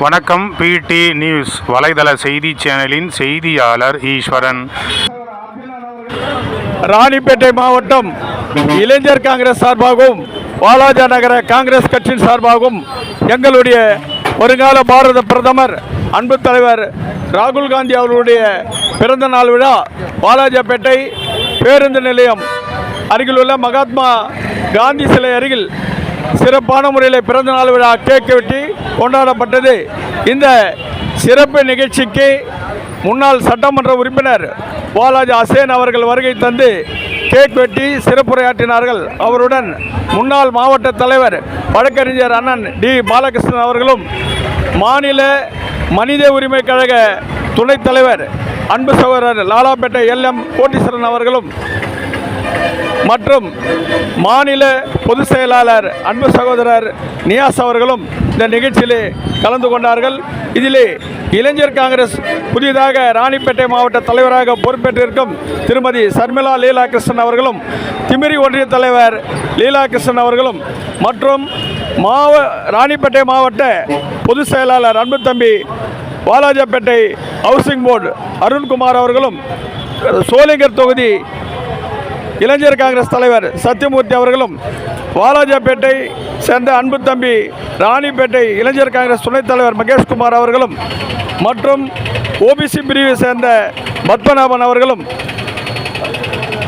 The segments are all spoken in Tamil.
வணக்கம் பிடி நியூஸ் வலைதள செய்தி சேனலின் செய்தியாளர் ஈஸ்வரன். ராணிப்பேட்டை மாவட்டம் இளைஞர் காங்கிரஸ் சார்பாகவும் வாலாஜா நகர காங்கிரஸ் கட்சியின் சார்பாகவும் எங்களுடைய வருங்கால பாரத பிரதமர் அன்பு தலைவர் ராகுல் காந்தி அவர்களுடைய பிறந்த நாள் விழா வாலாஜாப்பேட்டை பேருந்து நிலையம் அருகிலுள்ள மகாத்மா காந்தி சிலை அருகில் சிறப்பான முறையில் பிறந்த நாள் விழா கேக் வெட்டி கொண்டாடப்பட்டது. இந்த சிறப்பு நிகழ்ச்சிக்கு முன்னாள் சட்டமன்ற உறுப்பினர் பாலாஜி அசேன் அவர்கள் வருகை தந்து கேக் வெட்டி சிறப்புரையாற்றினார்கள். அவருடன் முன்னாள் மாவட்ட தலைவர் வழக்கறிஞர் அண்ணன் டி பாலகிருஷ்ணன் அவர்களும் மாநில மனித உரிமை கழக துணைத் தலைவர் அன்பு சகோதரர் லாலாப்பேட்டை எல்எம் கோட்டீஸ்வரன் அவர்களும் மற்றும் மாநில பொதுச் செயலாளர் அன்பு சகோதரர் நியாஸ் அவர்களும் இந்த நிகழ்ச்சியிலே கலந்து கொண்டார்கள். இதிலே இளைஞர் காங்கிரஸ் புதிதாக ராணிப்பேட்டை மாவட்ட தலைவராக பொறுப்பேற்றிருக்கும் திருமதி சர்மிளா லீலா கிருஷ்ணன் அவர்களும் திமிரி ஒன்றிய தலைவர் லீலா கிருஷ்ணன் அவர்களும் மற்றும் மாவ ராணிப்பேட்டை மாவட்ட பொதுச் செயலாளர் அன்பு தம்பி வாலாஜாப்பேட்டை ஹவுசிங் போர்டு அருண்குமார் அவர்களும் சோளிங்கர் தொகுதி இளைஞர் காங்கிரஸ் தலைவர் சத்தியமூர்த்தி அவர்களும் வாலாஜாப்பேட்டை சேர்ந்த அன்பு தம்பி ராணிப்பேட்டை இளைஞர் காங்கிரஸ் துணைத் தலைவர் மகேஷ்குமார் அவர்களும் மற்றும் ஓபிசி பிரிவை சேர்ந்த பத்மநாபன் அவர்களும்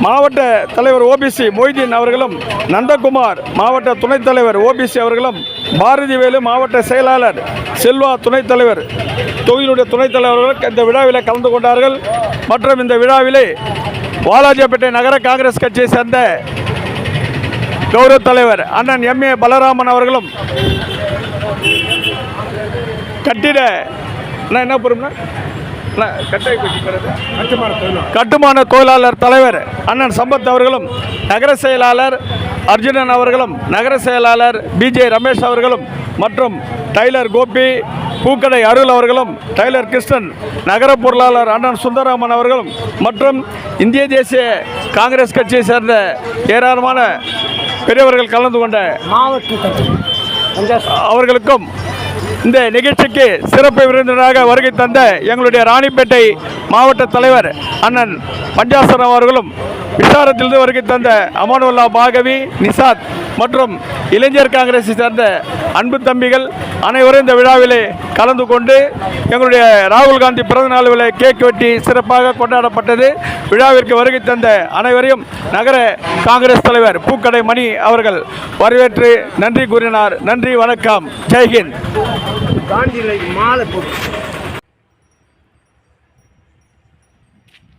மாவட்ட தலைவர் ஓபிசி மொய்தீன் அவர்களும் நந்தகுமார் மாவட்ட துணைத் தலைவர் ஓபிசி அவர்களும் பாரதிவேலு மாவட்ட செயலாளர் செல்வா துணைத் தலைவர் தொகுதியினுடைய துணைத் தலைவர்கள் இந்த விழாவில் கலந்து கொண்டார்கள். மற்றும் இந்த விழாவிலே வாலாஜாப்பேட்டை நகர காங்கிரஸ் கட்சியை சேர்ந்த கௌரவ தலைவர் அண்ணன் எம் ஏ பலராமன் அவர்களும் கட்டிட அண்ணா, என்ன பொறுப்புனா கட்டுமான தொழிலாளர். தலைவர் அண்ணன் சம்பத் அவர்களும் நகர செயலாளர் அர்ஜுனன் அவர்களும் நகர செயலாளர் பிஜே ரமேஷ் அவர்களும் மற்றும் டைலர் கோபி பூக்கடை அருள் அவர்களும் டைலர் கிருஷ்ணன் நகர பொருளாளர் அண்ணன் சுந்தரராமன் அவர்களும் மற்றும் இந்திய தேசிய காங்கிரஸ் கட்சியை சேர்ந்த ஏராளமான பெரியவர்கள் கலந்து கொண்ட அவர்களுக்கும் இந்த நிகழ்ச்சிக்கு சிறப்பு விருந்தினராக வருகை தந்த எங்களுடைய ராணிப்பேட்டை மாவட்ட தலைவர் அண்ணன் பஞ்சாசரம் அவர்களும் விசாரத்திலிருந்து வருகை தந்த அமானுல்லா பாகவி நிசாத் மற்றும் இளைஞர் காங்கிரஸை சேர்ந்த அன்பு தம்பிகள் அனைவரும் இந்த விழாவிலே கலந்து கொண்டு எங்களுடைய ராகுல் காந்தி பிறந்தநாள் விழா கேக் வெட்டி சிறப்பாக கொண்டாடப்பட்டது. விழாவிற்கு வருகை தந்த அனைவரையும் நகர காங்கிரஸ் தலைவர் பூக்கடை மணி அவர்கள் வரவேற்று நன்றி கூறினார். நன்றி வணக்கம். ஜெய்ஹிந்த். காந்தி மாலை